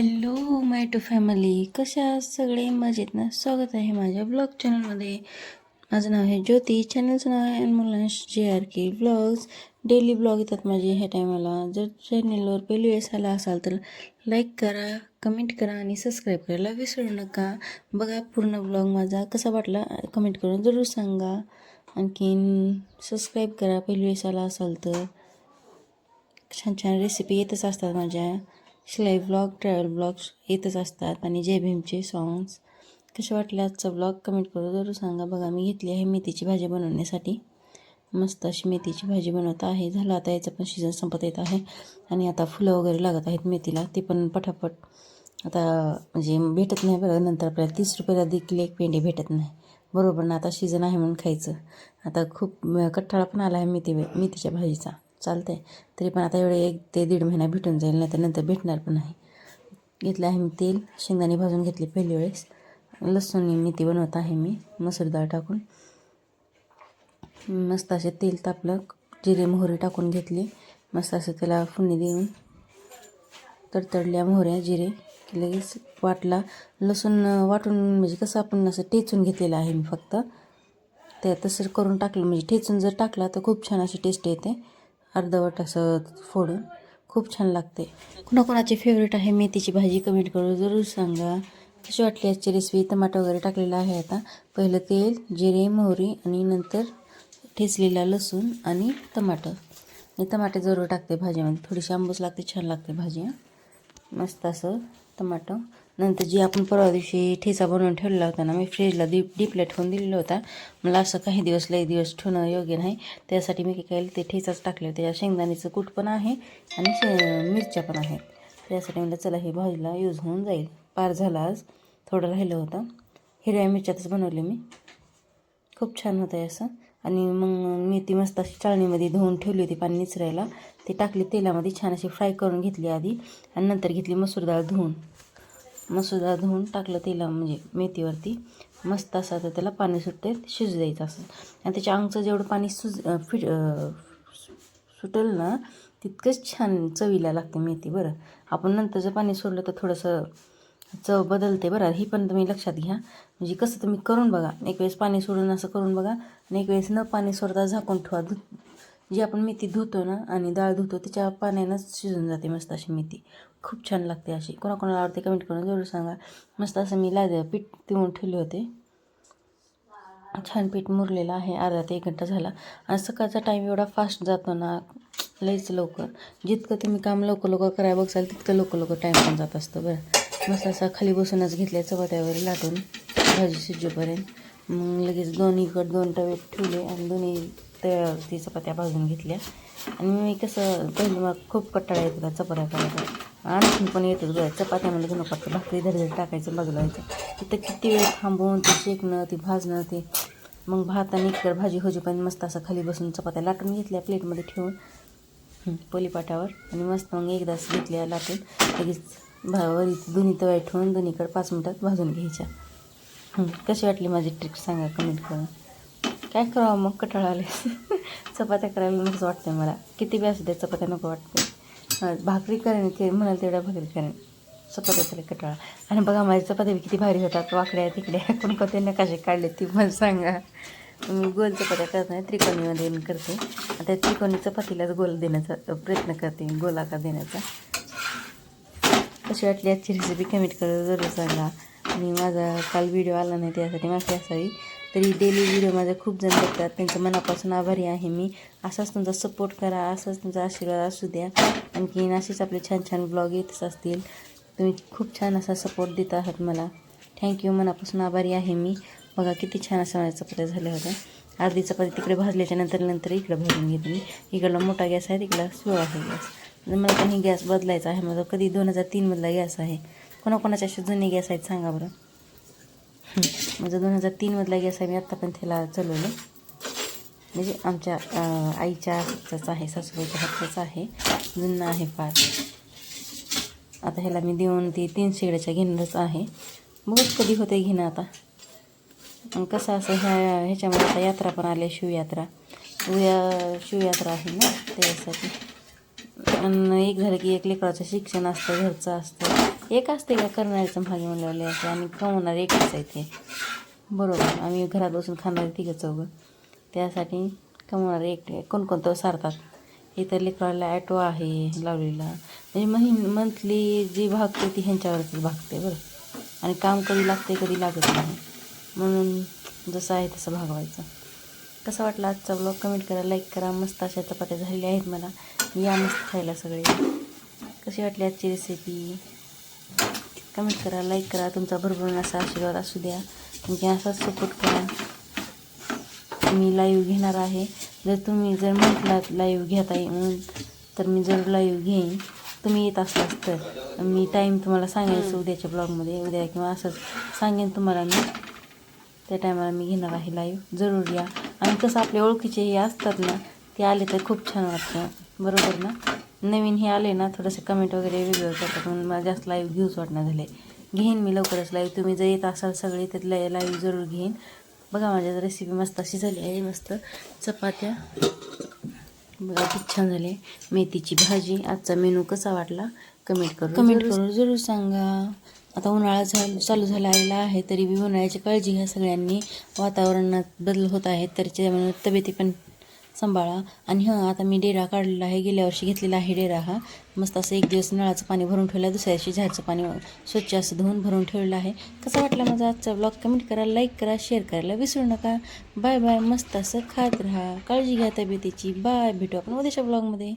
Hello my to family कशा आहात? सगळे मजेत ना? स्वागत आहे माझ्या ब्लॉग चॅनलमध्ये माझं नाव आहे ज्योती. चॅनलचं नाव आहे अनमुलांश J R K blogs daily blog येतात माझे ह्या टायमाला जर चॅनलवर पहिली वेळेस आला असाल तर लाईक करा कमेंट करा आणि सबस्क्राईब करायला विसरू नका. बघा पूर्ण ब्लॉग माझा कसा वाटला कमेंट करून जरूर सांगा. आणखीन सबस्क्राईब करा पहिली वेळेस आला असाल तर. छान छान रेसिपी येतच असतात माझ्या. शिलाई ब्लॉग ट्रॅव्हल ब्लॉग्स येतच असतात आणि जय भीमचे सॉंग्स कसे वाटले आजचा ब्लॉग कमेंट करू जरूर सांगा. बघा मी घेतली आहे मेथीची भाजी बनवण्यासाठी. मस्त अशी मेथीची भाजी बनवत आहे. झालं आता याचं पण सीझन संपत येत आहे. आणि आता फुलं वगैरे लागत आहेत मेथीला. ते पण पटापट. आता म्हणजे भेटत नाही बघा नंतर. आपल्याला तीस रुपयाला देखील एक पेंडी भेटत नाही. बरोबर ना? आता सीझन आहे म्हणून खायचं. आता खूप कठ्ठाळा पण आला आहे मेथी मेथीच्या भाजीचा. चालतं आहे तरी पण आता एवढे एक ते दीड महिना भेटून जाईल नाही तर नंतर भेटणार पण नाही. घेतलं आहे मी तेल शेंगदाणे भाजून घेतली पहिली वेळेस. लसूण मेथी बनवत आहे मी मसूर डाळ टाकून. मस्त असे तेल तापलं जिरे मोहरी टाकून घेतली. मस्त असं त्याला फुणी देऊन तडतडल्या मोहऱ्या जिरे की लगेच वाटला. लसूण वाटून म्हणजे कसं आपण असं टेचून घेतलेलं आहे मी फक्त. ते तसं करून टाकलं म्हणजे ठेचून जर टाकला तर खूप छान अशी टेस्ट येते. अर्धवट असं फोडून खूप छान लागते. कुणाकुणाची फेवरेट आहे मेथीची भाजी कमेंट करून जरूर सांगा. कशी वाटली आजची रेसिपी टमाटो वगैरे टाकलेला आहे आता. पहिलं तेल जिरे मोहरी आणि नंतर ठेचलेला लसूण आणि टमाटर आणि टमाटे जरूर टाकते भाजीमध्ये. थोडीशी आंबूस लागते छान लागते भाजी मस्त असं टमाटो नंतर जी आपण परवा दिवशी ठेचा बनवून ठेवलेला होता ना मी फ्रीजला डीप डीपला ठेवून दिलेला होता. मला असं काही दिवस लई दिवस ठेवणं योग्य नाही. त्यासाठी मी काय केलं ते ठेचाच टाकले होते. या शेंगदाण्याचं कूट पण आहे आणि शे मिरच्या पण आहेत. त्यासाठी म्हणलं चला हे भाजीला यूज होऊन जाईल. पार झाला आज. थोडं राहिलं होतं. हिरव्या मिरच्यातच बनवले मी. खूप छान होतं आहे असं. आणि मग मेथी मस्त अशी चाळणीमध्ये धुवून ठेवली होती पाणी निचरायला. ती टाकली तेलामध्ये छान अशी फ्राय करून घेतली आधी. आणि नंतर घेतली मसूर डाळ धुवून. मसूर धुवून टाकलं तेला म्हणजे मेथीवरती. मस्त असं तर त्याला पाणी सुटते शिजू द्यायचं असं. आणि त्याच्या अंगचं जेवढं पाणी सुज फिट सुटेल ना तितकंच छान चवीला लागते मेथी बरं. आपण नंतर जर पाणी सोडलं तर थोडंसं चव बदलते बरं. ही पण तुम्ही लक्षात घ्या. म्हणजे कसं तुम्ही करून बघा. एक वेळेस पाणी सोडून असं करून बघा. आणि एक वेळेस न पाणी सोडता झाकून ठेवा. धु जी आपण मेथी धुतो ना आणि डाळ धुतो त्याच्या पाण्यानंच शिजून जाते मस्त अशी मेथी. खूप छान लागते अशी. कोणाकोणाला आवडते कमेंट करून जरूर सांगा. मस्त असं मी लादे पीठ तिळून ठेवले होते. छान पीठ मुरलेलं आहे. अर्धा ते एक घंटा झाला. आणि सकाळचा टाईम एवढा फास्ट जातो ना लईच लवकर. जितकं तुम्ही काम लवकर लवकर करायला बघसाल तितकं लवकर लवकर टाईम पण जात असतं बरं. मस्त असं खाली बसूनच घेतल्या चपात्यावर लाटून भाजी शिजूपर्यंत. मग लगेच दोन्हीकडे दोन तवे ठेवले आणि दोन्ही ती चपात्या भाजून घेतल्या. आणि मी कसं पहिलं मग खूप कट्टाळा येतो का चपात्या करायचा आणखीन पण येतच बघा चपात्या चपात्यामध्ये घेणं फक्त भाकरी धरधर टाकायचं बाजूला यायचं. तिथं किती वेळ थांबवून ते शेकणं ते भाजणं ते मग भात आणि इकडं भाजी होजीपर्यंत मस्त असं खाली बसून चपात्या लाटून घेतल्या प्लेटमध्ये ठेवून. पोलीपाटावर. आणि मस्त मग एकदाच घेतल्या लाटून लगेच भा वरी दोन्ही तव्या ठेवून दोन्हीकडे पाच मिनटात भाजून घ्यायच्या. कशी वाटली माझी ट्रिक सांगा कमेंट करून. काय करावं? मग कटाळा आले चपात्या करायला नकोच वाटते मला. किती बी असू द्या चपात्या नको वाटते भाकरी करेन ते म्हणाल तेवढ्या भाकरी करेन. चपात्या तरी कटाळा. आणि बघा माझ्या चपात्या किती भारी होतात. वाकड्या तिकड्या. कोण कोणते नकाशे काढले ती मला सांगा. मी गोल चपात्या करत नाही त्रिकोणीमध्ये करते. आता त्रिकोणी चपातीलाच गोल देण्याचा प्रयत्न करते गोलाकार देण्याचा. कशी वाटली आजची रेसिपी कमेंट करून जरूर सांगा. आणि माझा काल व्हिडिओ आला नाही त्यासाठी माफी असावी. तरी डेली व्हिडिओ माझे खूप जण बघतात. त्यांचं मनापासून आभारी आहे मी. असाच तुमचा सपोर्ट करा असाच तुमचा आशीर्वाद असू द्या. आणखीन असेच आपले छान छान ब्लॉग येतच असतील. तुम्ही खूप छान असा सपोर्ट देत आहात मला. थँक्यू मनापासून आभारी आहे मी. बघा किती छान असा माझ्या चपात्या झाल्या होत्या अर्धी चपाती तिकडे भाजल्याच्या नंतर नंतर इकडे भाजून घेते मी इकडला मोठा गॅस आहे तिकडला स्लो आहे गॅस. मला पण हे गॅस बदलायचा आहे. माझा कधी दोन हजार तीनमधला गॅस आहे. कोणाकोणाच्या असे जुने गॅस आहेत सांगा बरं. माझा दोन हजार तीनमधला गॅस आहे मी आत्तापर्यंत पण त्याला चालवलं. म्हणजे आमच्या आईच्या हातचाच आहे सासूबाईच्या हातचाच आहे. जुन्ना आहे फार आता ह्याला मी देऊन ती तीन शेगड्याच्या घेणारच आहे. बहुत कधी होते घेणं आता. कसं असं ह्या ह्याच्यामध्ये आता यात्रा पण आली शिवयात्रा. उद्या शिवयात्रा आहे ना त्यासाठी. आणि एक झालं की एक लेकराचं शिक्षण असतं घरचं असतं. एक असते का करणाऱ्याचं मागे म्हणलेले असते आणि कमवणार एकच आहे ते बरोबर. आम्ही घरात बसून खाणारे तिघं चौघं. त्यासाठी कमवणार एक कोणकोणतं सारतात. इतर लेकराला ॲटो आहे लावलेला. म्हणजे मही मंथली जी भागते ती ह्यांच्यावरतीच भागते बरं. आणि काम कधी लागते कधी लागत नाही. म्हणून जसं आहे तसं भागवायचं. कसा वाटला आजचा ब्लॉग कमेंट करा लाईक करा. मस्त अशा चपात्या झालेल्या आहेत मला. या मस्त खायला सगळे. कशी वाटली आजची रेसिपी कमेंट करा लाईक करा तुमचा भरभरून असा आशीर्वाद असू द्या. आणखी असाच सपोर्ट करा. मी लाईव्ह घेणार आहे. जर तुम्ही जर म्हटलात लाईव्ह घेता येईल म्हणून तर मी जर लाईव्ह घेईन तुम्ही येत असलास तर. मी टाईम तुम्हाला सांगेन उद्याच्या ब्लॉगमध्ये उद्या किंवा असंच सांगेन तुम्हाला मी. त्या टायमाला मी घेणार आहे लाईव्ह जरूर या. आणि कसं आपल्या ओळखीचे हे असतात ना ते आले तर खूप छान वाटतं. बरोबर ना? नवीन हे आले ना थोडंसं कमेंट वगैरे वेगळं करतात म्हणून मला जास्त लाईव्ह घेऊच वाटणार झाले. घेईन मी लवकरच लाईव्ह तुम्ही जर येत असाल सगळे तर लाईव्ह जरूर घेईन. बघा माझ्या रेसिपी मस्त अशी झाली आहे. मस्त चपात्या. बघा खूप छान झाले. मेथीची भाजी. आजचा मेनू कसा वाटला? कमेंट करून कमेंट करून जरूर सांगा. आता उन्हाळा झाल चालू झाला आलेला आहे तरी बी उन्हाळ्याची काळजी घ्या सगळ्यांनी. वातावरणात बदल होत आहेत तर त्याच्यामुळे तब्येती पण सांभाळा. आणि हां आता मी डेरा काढलेला आहे. गेल्या वर्षी घेतलेला आहे डेरा हा. मस्त असं एक दिवस नळाचं पाणी भरून ठेवलं दुसऱ्या दिवशी झाडचं पाणी स्वच्छ असं धुवून भरून ठेवलेलं आहे. कसा वाटला माझा आजचा ब्लॉग कमेंट करा लाईक करा शेअर करायला विसरू नका. बाय बाय मस्त असं खात राहा. काळजी घ्या तब्येतीची. बाय भेटू आपण उद्याच्या ब्लॉगमध्ये